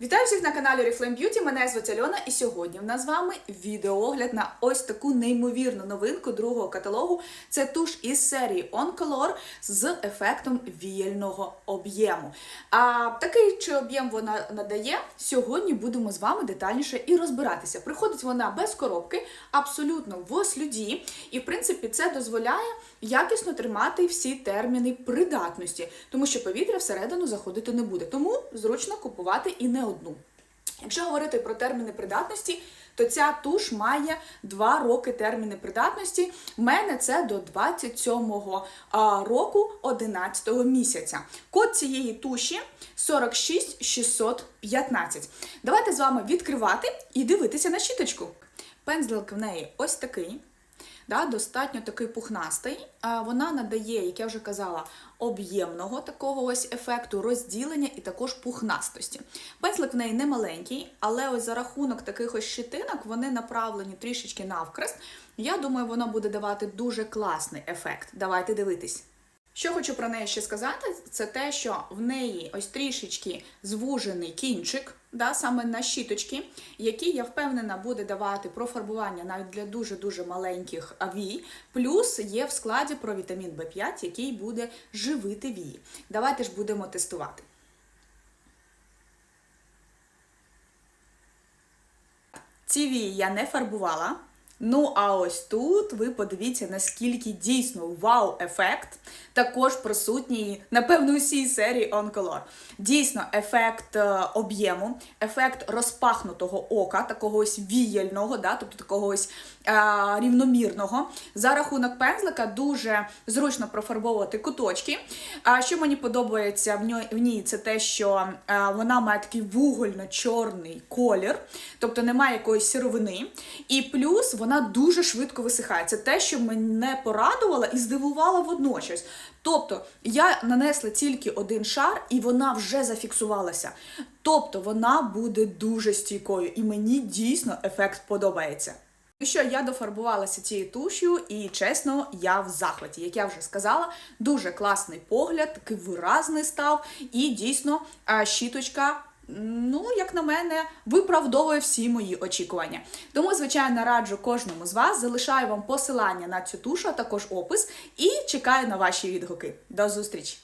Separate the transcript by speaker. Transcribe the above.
Speaker 1: Вітаю всіх на каналі Reflame Beauty, Мене звуть Альона, і сьогодні в нас з вами відеоогляд на ось таку неймовірну новинку другого каталогу. Це туш із серії On Color з ефектом віяльного об'єму. А такий чи об'єм вона надає, сьогодні будемо з вами детальніше і розбиратися. Приходить вона без коробки, абсолютно в слюді, і в принципі це дозволяє якісно тримати всі терміни придатності, тому що повітря всередину заходити не буде. Тому зручно купувати і не одну. Якщо говорити про терміни придатності, то ця туш має 2 роки терміни придатності. В мене це до 27-го року 11 місяця. Код цієї туші 46615. Давайте з вами відкривати і дивитися на щіточку. Пензлик в неї ось такий. Да, достатньо такий пухнастий. Вона надає, як я вже казала, об'ємного такого ось ефекту розділення і також пухнастості. Пензлик в неї не маленький, але ось за рахунок таких ось щитинок вони направлені трішечки навкрест. Я думаю, воно буде давати дуже класний ефект. Давайте дивитись. Що хочу про неї ще сказати, це те, що в неї ось трішечки звужений кінчик, да, саме на щіточки, який, я впевнена, буде давати профарбування навіть для дуже-дуже маленьких вій. Плюс є в складі про вітамін В5, який буде живити вії. Давайте ж будемо тестувати. Ці вії я не фарбувала. Ну, а ось тут ви подивіться, наскільки дійсно вау-ефект також присутній, напевно, у всій серії On Color. Дійсно, ефект е, об'єму, ефект розпахнутого ока, такого ось віяльного, да, тобто такого ось е, рівномірного. За рахунок пензлика дуже зручно профарбовувати куточки. А що мені подобається в ній, це те, що е, вона має такий вугольно-чорний колір, тобто немає якоїсь сировини. І плюс вона дуже швидко висихає. Це те, що мене порадувало і здивувало водночас. Тобто я нанесла тільки один шар, і вона вже зафіксувалася. Тобто вона буде дуже стійкою, і мені дійсно ефект подобається. Ну що, я дофарбувалася цією туш'ю, і чесно, я в захваті. Як я вже сказала, дуже класний погляд, такий виразний став, і дійсно щіточка. Ну, як на мене, виправдовує всі мої очікування. Тому, звичайно, раджу кожному з вас, залишаю вам посилання на цю тушу, а також опис, і чекаю на ваші відгуки. До зустрічі!